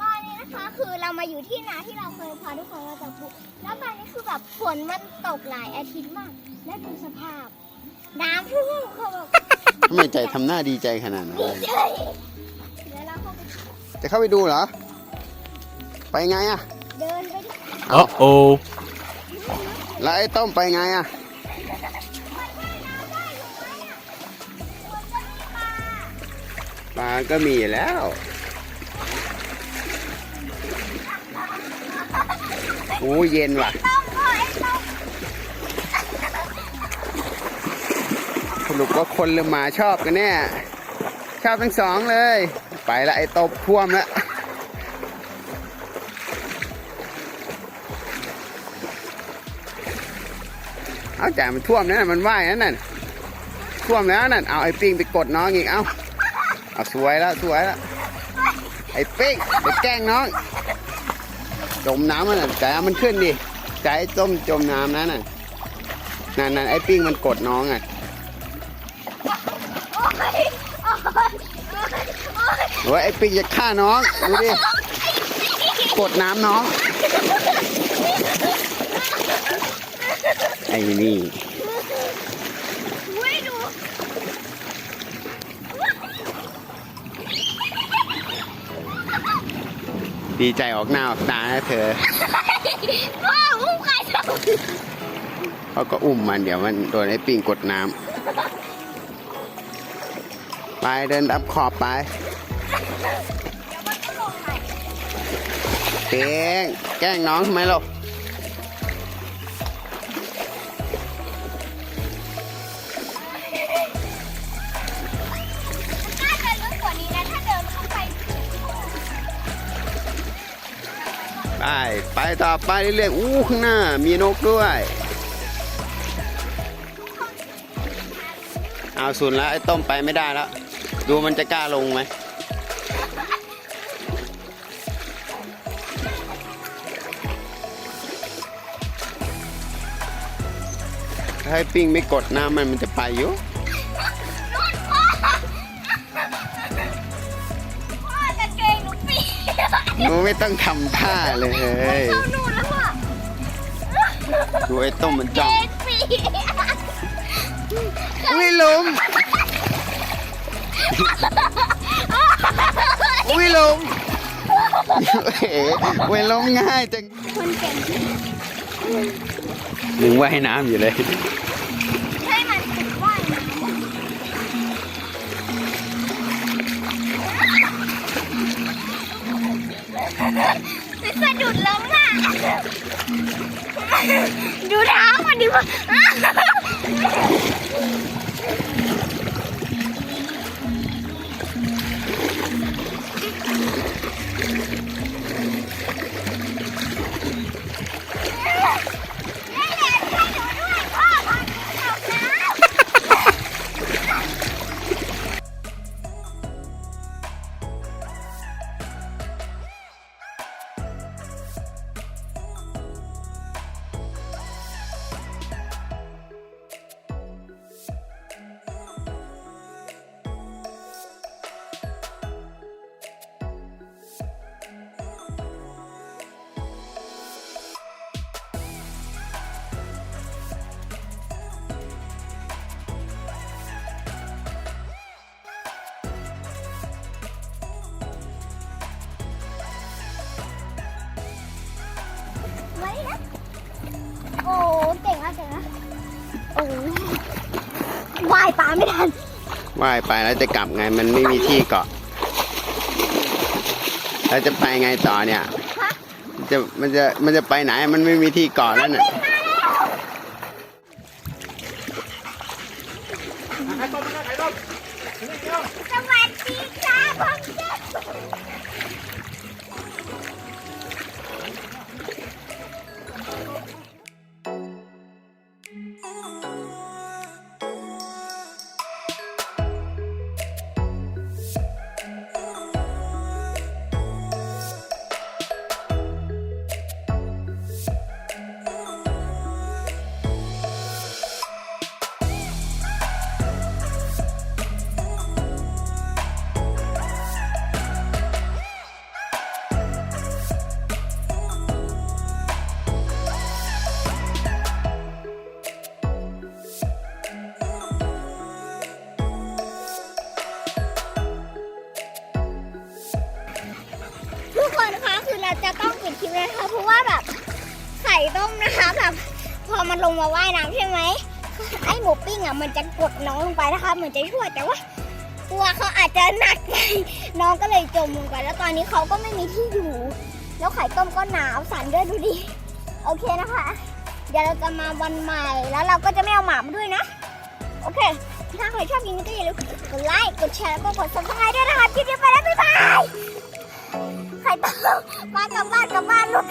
ตอนนี้นะคะคือเรามาอยู่ที่นาที่เราเคยพาทุกคนมาจับปูแล้วตอนนี้คือแบบฝนมันตกหลายอาทิตย์มาก และดูสภาพ น้ำท่วมเขาแบบทำไมใจทำหน้าดีใจขนาดนั้นดีเลยใจแล้วเราก็ไปจะเข้าไปดูเหรอ ไปไงอะเดินไปดู Uh oh. แล้วไอ้ต้มไปไงอะปลาก็มีอยู่แล้ว โอ้เย็นว่ะสรุปว่าคนหรือหมาชอบกันแน่ ชอบทั้งสองเลย ไปละไอ้ตบท่วมละเอาจ่ามันท่วมนั่นมันว่ายนั่นน่ะท่วมแล้วนั่นเอาไอ้ปิ้งไปกดน้องอีกเอาเอาสวยแล้วสวยแล้วไอ้ปิ้งไปแกล้งน้อง จมน้ำมันน่ะจ่ายเอามันขึ้นดิใจไอ้ต้มจมน้ำนั่นน่ะนั่นนั่นไอ้ปิ้งมันกดน้องอะโอ้ยโอ้ยโอ้ยโอ้ยไอ้ปิ้งจะฆ่าน้องดูดิกดน้ำน้องไอ้นี่ ไม่ดู ดีใจออกหน้าออกตานะเธอพ่ออุ้มใครจะเขาก็อุ้มมันเดี๋ยวมันโดนไอ้ปิงกดน้ำไปเดินรับขอบไปเตงแกล้งน้องทำไมหรอก ไปไปต่อไปเรื่อยๆอู้ข้างหน้ามีนกด้วย เอาสุนแล้วไอ้ต้มไปไม่ได้แล้ว ดูมันจะกล้าลงไหมถ้าให้ปิ้งไม่กดน้ำมันมันจะไปอยู่ หนูไม่ต้องทำท่าเลยเข้านู่นแล้วพ่อดูไอ้ต้มมันเกจ้องงปีกอุ้ยล้มอุ้ยล้มเอ๋เว้ยล้มง่ายจังคนเก่งมึงว่ายน้ำอยู่เลย ดล้มอะดูเท้ามันดิพ่อ เก่งมากเก่งนะโอ้ว่ายปลาไม่ทันว่ายไปแล้วจะกลับไงมันไม่มีที่เกาะแล้วจะไปไงต่อเนี่ย ฮะมันจะมันจะมันจะไปไหนมันไม่มีที่เกาะแล้วน่ะส ว่าแบบไข่ต้มนะคะแบบพอมันลงมาว่ายน้ำใช่ไหมไอหมูปิ้งอะมันจะกดน้องลงไปนะคะเหมือนจะช่วยแต่ว่าตัวเขาอาจจะหนักไปน้องก็เลยจมลงไปแล้วตอนนี้เขาก็ไม่มีที่อยู่ แล้วไข่ต้มก็หนาวสั่นด้วยดูดิโอเคนะคะ เดี๋ยวเราจะมาวันใหม่แล้วเราก็จะไม่เอาหมามาด้วยนะ โอเค ถ้าใครชอบคลินก็อย่าลืมกดไลค์กดแชร์แล้วก็กด subscribe ด้วยนะคะคลิปนี้ไปแล้วบ๊ายบาย ใครต้องมากลับบ้านกลับบ้านลูก